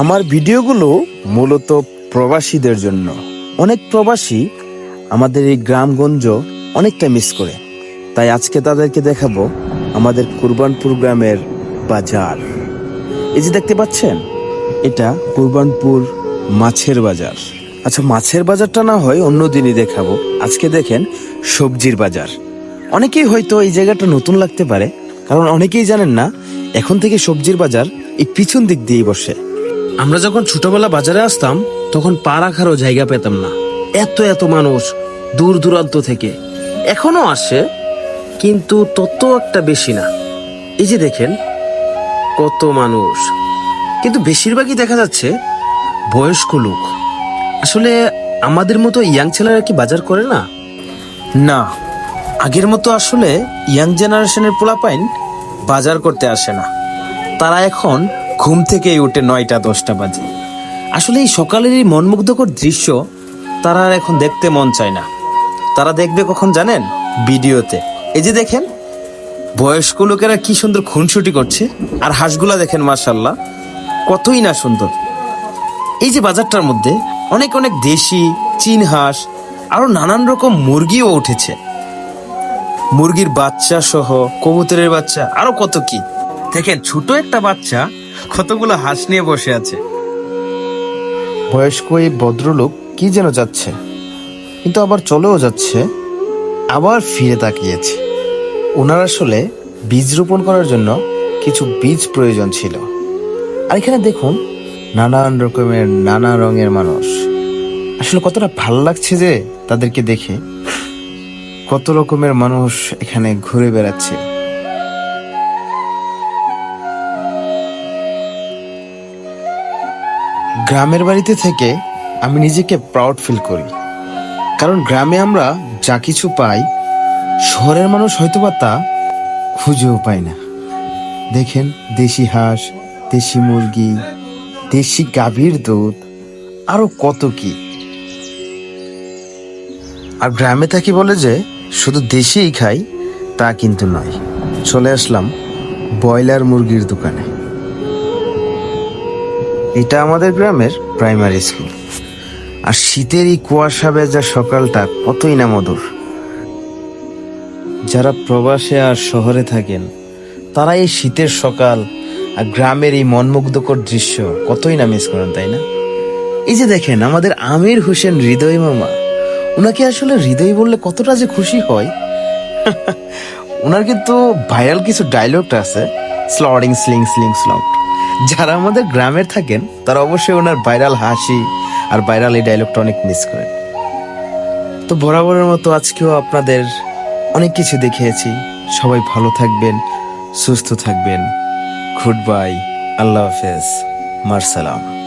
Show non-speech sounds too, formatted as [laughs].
আমার ভিডিওগুলো মূলত প্রবাসীদের জন্য। অনেক প্রবাসী আমাদের এই গ্রামগঞ্জ অনেকটা মিস করে। তাই আজকে তাদেরকে দেখাবো আমাদের কুরবানপুর গ্রামের বাজার। এই যে দেখতে পাচ্ছেন, এটা কুরবানপুর মাছের বাজার। আচ্ছা মাছের বাজারটা না হয় অন্য দিনই দেখাবো। আজকে দেখেন সবজির বাজার। অনেকেই হয়তো এই জায়গাটা নতুন লাগতে পারে, কারণ অনেকেই জানেন না, এখন থেকে সবজির বাজার এই পিছন দিক দিয়েই বসে। আমরা যখন ছোটবেলা বাজারে আসতাম, তখন পা রাখারও জায়গা পেতাম না। এত এত মানুষ দূর দূরান্ত থেকে এখনও আসে, কিন্তু তত একটা বেশি না। এই যে দেখেন, কত মানুষ। কিন্তু বেশিরভাগই দেখা যাচ্ছে বয়স্ক লোক। আসলে আমাদের মতো ইয়াং ছেলেরা কি বাজার করে না? না। আগের মতো আসলে ইয়াং জেনারেশনের পোলাপাইন বাজার করতে আসে না। তারা এখন ঘুম থেকেই উঠে নয়টা, দশটা বাজে। আসলে এই সকালের এই মনমুগ্ধকর দৃশ্য তারা আর এখন দেখতে মন চায় না। তারা দেখবে কখন জানেন? ভিডিওতে। এই যে দেখেন, বয়স্ক লোকেরা কি সুন্দর খুনসুটি করছে, আর হাঁসগুলা দেখেন মার্শাল্লাহ কতই না সুন্দর। এই যে বাজারটার মধ্যে অনেক অনেক দেশি, চীন হাঁস, আরও নানান রকম মুরগিও উঠেছে। মুরগির বাচ্চা সহ, কবুতরের বাচ্চা, আরও কত কি। দেখেন, ছোট একটা বাচ্চা কতগুলো হাঁস নিয়ে বসে আছে? বয়স্ক এই ভদ্রলোক কি যেন যাচ্ছে, কিন্তু আবার চলেও যাচ্ছে, আবার ফিরে তাকিয়েছে। ওনার আসলে বীজ রোপণ করার জন্য কিছু বীজ প্রয়োজন ছিল। আর এখানে দেখুন, নানান রকমের নানা রঙের মানুষ। আসলে কতটা ভালো লাগছে যে তাদেরকে দেখে। কত রকমের মানুষ এখানে ঘুরে বেড়াচ্ছে। গ্রামের বাড়িতে থেকে আমি নিজেকে প্রাউড ফিল করি। কারণ গ্রামে আমরা যা কিছু পাই, শহরের মানুষ হয়তো বা তা খুঁজেও পায় না। দেখেন, দেশি হাঁস, দেশি মুরগি, দেশি গাভীর দুধ আরও কত কি। আর গ্রামে থাকি বলে যে, শুধু দেশিই খাই, তা কিন্তু নয়। চলে আসলাম ব্রয়লার মুরগির দোকানে। এটা আমাদের গ্রামের প্রাইমারি স্কুল আর শীতের এই কুয়াশা ভেজা সকালটা কতই না মধুর। যারা প্রবাসে আর শহরে থাকেন, তারা এই শীতের সকাল আর গ্রামের এই মনমুগ্ধকর দৃশ্য কতই না মিস করেন, তাই না? এই যে দেখেন, আমাদের আমির হোসেন হৃদয় মামা, ওনাকে আসলে হৃদয় বললে কতটা যে খুশি হয়। [laughs] ওনার কিন্তু ভাইরাল কিছু ডায়লগটা আছে স্লডিং স্লিং স্লিং স্লট যারা আমাদের গ্রামের থাকেন, তারা অবশ্যই ওনার ভাইরাল হাসি আর ভাইরাল এই ডায়লগটা অনেক মিস করেন। তো বরাবরের মতো আজকেও আপনাদের অনেক কিছু দেখিয়েছি। সবাই ভালো থাকবেন, সুস্থ থাকবেন। গুড বাই আল্লাহ হাফেজ মার্সালাম